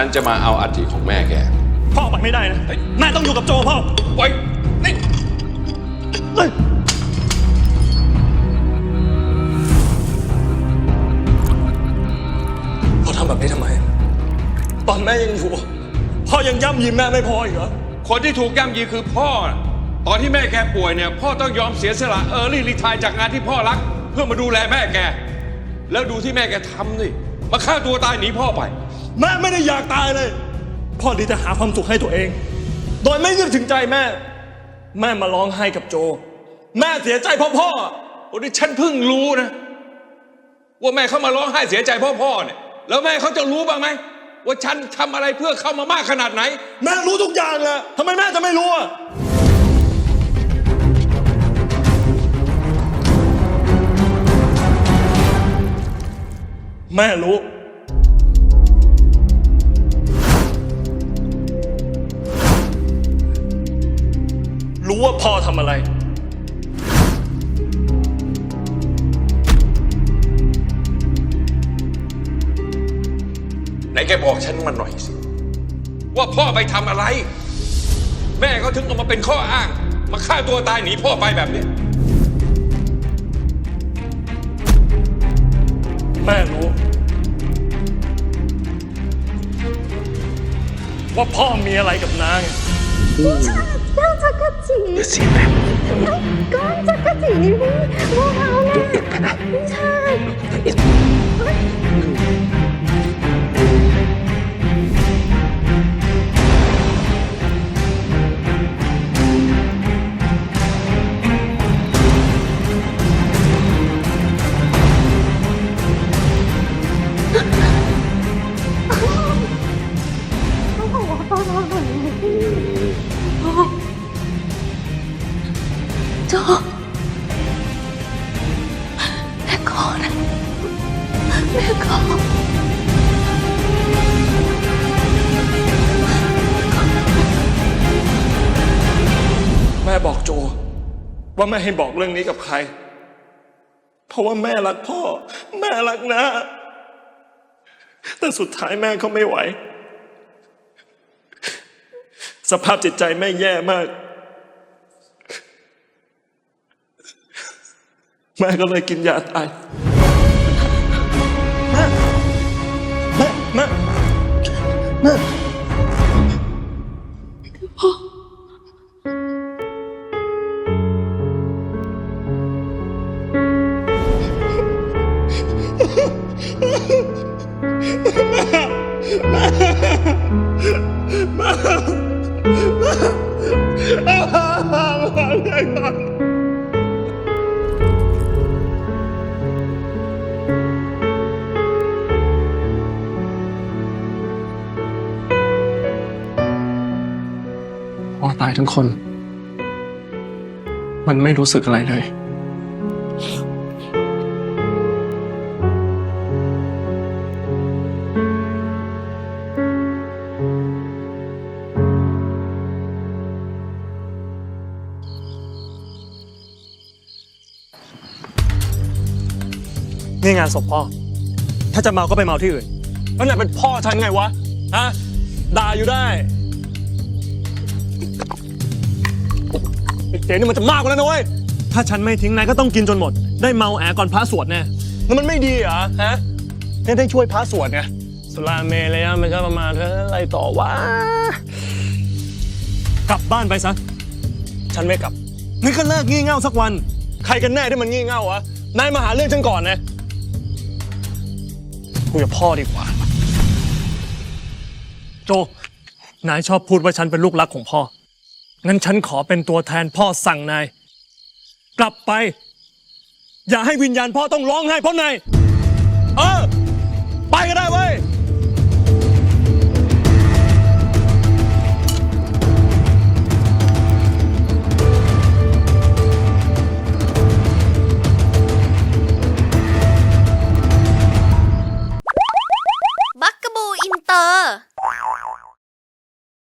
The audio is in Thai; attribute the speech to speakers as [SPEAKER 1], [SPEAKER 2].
[SPEAKER 1] ฉันจะมาเอาอัฐิของแม่แก
[SPEAKER 2] พ่อไปไม่ได้นะแม่ต้องอยู่กับโจพ่อ
[SPEAKER 1] ไว้นี่
[SPEAKER 2] เฮ้ยพ่อทำแบบนี้ทำไม ตอนแม่ยังอยู่ พ่อยังย่ำยีแม่ไม่พออีกเหรอ
[SPEAKER 1] คนที่ถูกย่ำยีคือพ่อน่ะตอนที่แม่แกป่วยเนี่ย พ่อต้องยอมเสียสละเออรี่รีทายจากงานที่พ่อรัก เพื่อมาดูแลแม่แก แล้วดูที่แม่แกทำนี่มาฆ่าตัวตายหนีพ่อไป
[SPEAKER 2] แม่ไม่ได้อยากตายเลย พ่อดีจะหาความสุขให้ตัวเอง โดยไม่นึกถึงใจแม่ แม่มาร้องไห้กับโจ แม่เสียใจเพราะพ่อ
[SPEAKER 1] โอ้ดิฉันเพิ่งรู้นะ ว่าแม่เขามาร้องไห้เสียใจเพ่อพ่อเนี่ยแล้วแม่เขาจะรู้บ้างไหมว่าฉันทำอะไรเพื่อเขามามากขนาดไหน
[SPEAKER 2] แม่รู้ทุกอย่างแหละทำไมแม่จะไม่รู้อะแม่รู้ รู้ว่าพ่อทำอะไร
[SPEAKER 1] ไหนแกบอกฉันมาหน่อยสิ ว่าพ่อไปทำอะไร แม่เขาถึงเอามาเป็นข้ออ้าง มาฆ่าตัวตายหนีพ่อไปแบบเนี้ย
[SPEAKER 2] แม่รู้ ว่าพ่อมีอะไรกับน้า
[SPEAKER 3] จักรจีอเสียงดัก้อนจักรจีนี่โมเอานะเอ็
[SPEAKER 2] ดพ ว่าไม่ให้บอกเรื่องนี้กับใคร เพราะว่าแม่รักพ่อ แม่รักนะ แต่สุดท้ายแม่ก็ไม่ไหว สภาพจิตใจแม่แย่มาก แม่ก็เลยกินยาตายแม่แม่แม่ พ่อตายทั้งคน มันไม่รู้สึกอะไรเลย นี่งานศพพ่อ ถ้าจะเมาก็ไปเมาที่อื่นแล้วไหนเป็นพ่อฉันไงวะ ฮะ ด่าอยู่ได้ไอ้เจนี่มันจะมากกว่านั้นนะเว้ยถ้าฉันไม่ทิ้งนายก็ต้องกินจนหมด ได้เมาแอก่อนพระสวดแน่แล้วมันไม่ดีเหรอ ฮะนี่ได้ช่วยพระสวดไงสุราเมเลยอะมันก็ประมาณเท่าอะไรต่อวะ กลับบ้านไปซะ ฉันไม่กลับ นี่ก็เลิกงี่เง่าสักวัน ใครกันแน่ที่มันงี่เง่าวะ นายมาหาเรื่องฉันก่อนนะ คุยกับพ่อดีกว่า โจ นายชอบพูดว่าฉันเป็นลูกรักของพ่อ งั้นฉันขอเป็นตัวแทนพ่อสั่งนาย กลับไป อย่าให้วิญญาณพ่อต้องร้องไห้เพราะนายเออ